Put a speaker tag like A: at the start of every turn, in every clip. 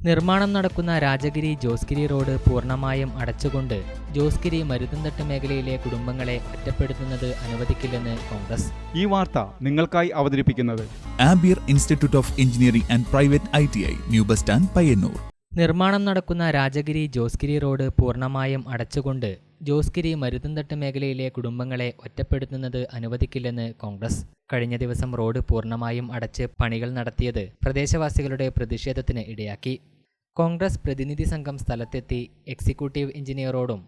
A: നിർമ്മാണം നടക്കുന്ന രാജഗിരി ജോസ്ഗിരി റോഡ് പൂർണമായും അടച്ചുകൊണ്ട് ജോസ്ഗിരി മരുതന്തട്ട് മേഖലയിലെ കുടുംബങ്ങളെ ഒറ്റപ്പെടുത്തുന്നത് അനുവദിക്കില്ലെന്ന് കോൺഗ്രസ്.
B: ഈ വാർത്ത നിങ്ങൾക്കായി അവതരിപ്പിക്കുന്നത്
C: ampere institute of engineering and private I T I new bus stand Payyanur
A: നിർമ്മാണം നടക്കുന്ന രാജഗിരി ജോസ്ഗിരി റോഡ് പൂർണമായും അടച്ചുകൊണ്ട് ജോസ്ഗിരി മരുതന്തട്ട് മേഖലയിലെ കുടുംബങ്ങളെ ഒറ്റപ്പെടുത്തുന്നത് അനുവദിക്കില്ലെന്ന് കോൺഗ്രസ് കഴിഞ്ഞ ദിവസം റോഡ് പൂർണമായും അടച്ച് പണികൾ നടത്തിയത് പ്രദേശവാസികളുടെ പ്രതിഷേധത്തിന് ഇടയാക്കി. കോൺഗ്രസ് പ്രതിനിധി സംഘം സ്ഥലത്തെത്തി എക്സിക്യൂട്ടീവ് എഞ്ചിനീയറോടും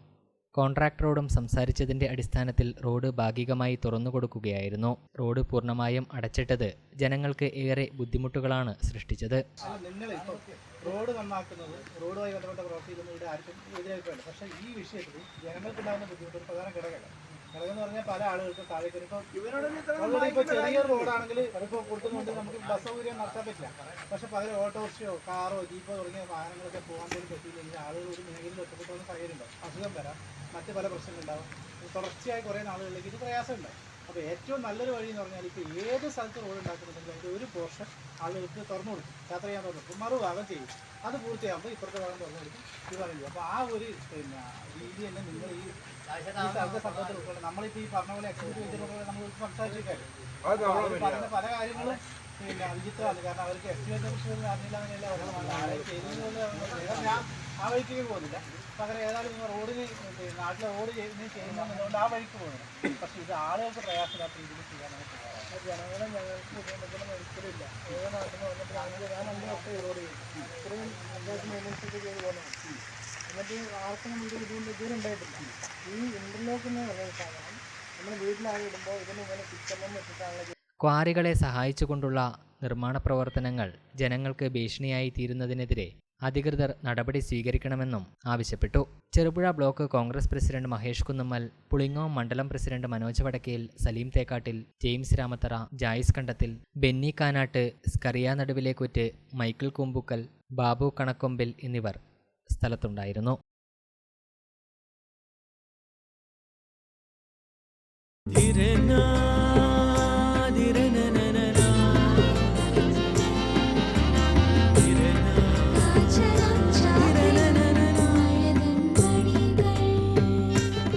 A: കോൺട്രാക്ടറോടും സംസാരിച്ചതിന്റെ അടിസ്ഥാനത്തിൽ റോഡ് ഭാഗികമായി തുറന്നുകൊടുക്കുകയായിരുന്നു റോഡ് പൂർണമായും അടച്ചിട്ടത് ജനങ്ങൾക്ക് ഏറെ ബുദ്ധിമുട്ടുകളാണ് സൃഷ്ടിച്ചത്.
D: റോഡ് നന്നാക്കുന്നത് റോഡുമായി ബന്ധപ്പെട്ട പ്രവർത്തിക്കുന്നത് ഇവിടെ ആർക്കും എതിരായിട്ടുണ്ട് പക്ഷേ ഈ വിഷയത്തിൽ ജനങ്ങൾക്കുണ്ടാകുന്ന ബുദ്ധിമുട്ട് പ്രധാന ഘടകമല്ല ഘടകം പറഞ്ഞാൽ പല ആളുകൾക്ക് താഴേക്ക് ഇപ്പോൾ ഇപ്പോൾ ചെറിയ റോഡാണെങ്കിൽ ഇപ്പോൾ കൊടുക്കുന്നുണ്ട് നമുക്ക് ബസ് സൗകര്യം നടത്താൻ പറ്റില്ല. പക്ഷെ പകരം ഓട്ടോറിക്ഷയോ കാറോ ജീപ്പോ തുടങ്ങിയ വാഹനങ്ങളൊക്കെ പോകാൻ പോലും പറ്റിയില്ലെങ്കിൽ ആളുകൾ ഒരു മേഖലയിൽ ഒറ്റപ്പെട്ടുള്ള സാഹചര്യമുണ്ടാവും അസുഖം വരാം. മറ്റ് പല പ്രശ്നങ്ങളുണ്ടാവും. തുടർച്ചയായി കുറേ നാളുകളിലേക്ക് ഇത് പ്രയാസമുണ്ടാവും. അപ്പോൾ ഏറ്റവും നല്ലൊരു വഴി എന്ന് പറഞ്ഞാൽ ഇപ്പോൾ ഏത് സ്ഥലത്ത് റോഡ് ഉണ്ടാക്കുന്നുണ്ടെങ്കിൽ അതിന്റെ ഒരു പോർഷൻ ആളുകൾക്ക് തുറന്നു കൊടുക്കും. യാത്ര ചെയ്യാൻ തുറന്നു കൊടുക്കും. മറുഭാഗം ചെയ്യും. അത് പൂർത്തിയാകുമ്പോൾ ഇപ്പുറത്തെ ഭാഗം തുറന്നു കൊടുക്കും. ഈ ഭാഗം ചെയ്യും അപ്പോൾ ആ ഒരു പിന്നെ രീതി തന്നെ നിങ്ങൾ ഈ സ്ഥലത്തെ സംഭവത്തിൽ ഉൾക്കൊള്ളും നമ്മളിപ്പോൾ ഈ പറഞ്ഞ പോലെ എക്സിക്യൂട്ടീവ് എഞ്ചിനീയർ നമ്മൾ സംസാരിച്ചേക്കാര്യം അവർ പറഞ്ഞ പല കാര്യങ്ങളും പിന്നെ വിചിത്രമാണ്. കാരണം അവർക്ക് എസ്റ്റിമേറ്റിനെ കുറിച്ച് അറിഞ്ഞില്ല അങ്ങനെയല്ല. ചെയ്തതുകൊണ്ട് ഞാൻ ആ വഴിക്ക് പോകുന്നില്ല. പകരം ഏതായാലും നിങ്ങൾ റോഡിന് നാട്ടിലെ റോഡ് ചെയ്യുന്ന ചെയ്യുന്നതുകൊണ്ട് ആ വഴിക്ക് പോകുന്നില്ല. പക്ഷേ ഇത് ആളുകൾക്ക് പ്രയാസമില്ലാത്ത രീതിയിൽ ചെയ്യാനായിട്ട് ജനങ്ങളെ ഞങ്ങൾക്ക് ബുദ്ധിമുട്ടൊന്നും ഒരിക്കലില്ല ഏത് നാട്ടിൽ നിന്ന് വന്നിട്ട് ഞാൻ അഞ്ച് വർഷം റോഡ് ചെയ്തു. ഇത്രയും പഞ്ചായത്ത് മെയിന്റെനൻസ് ചെയ്ത് പോകുന്നത് എന്നിട്ട് ആർക്കും നമുക്ക് ഇതുകൊണ്ട് ഇതുവരെ ഉണ്ടായിട്ടില്ല. ഈ ഇന്റർലോക്ക് എന്ന് പറയുന്ന സാധനം നമ്മൾ വീട്ടിലാകെ ഇടുമ്പോൾ ഇതിന് ഇങ്ങനെ പിക്ചറിലും വെച്ചിട്ടാണ്
A: ക്വാറികളെ സഹായിച്ചുകൊണ്ടുള്ള നിർമ്മാണ പ്രവർത്തനങ്ങൾ ജനങ്ങൾക്ക് ഭീഷണിയായി തീരുന്നതിനെതിരെ അധികൃതർ നടപടി സ്വീകരിക്കണമെന്നും ആവശ്യപ്പെട്ടു. ചെറുപുഴ ബ്ലോക്ക് കോൺഗ്രസ് പ്രസിഡന്റ് മഹേഷ് കുന്നമ്മൽ പുളിങ്ങോം മണ്ഡലം president Manoj Vadakkel Saleem Thekkattil James Ramathara Jais Kandathil Benny Kanattu Scaria Naduvilekuttu Michael Kumbukkal Babu Kanakombil എന്നിവർ സ്ഥലത്തുണ്ടായിരുന്നു.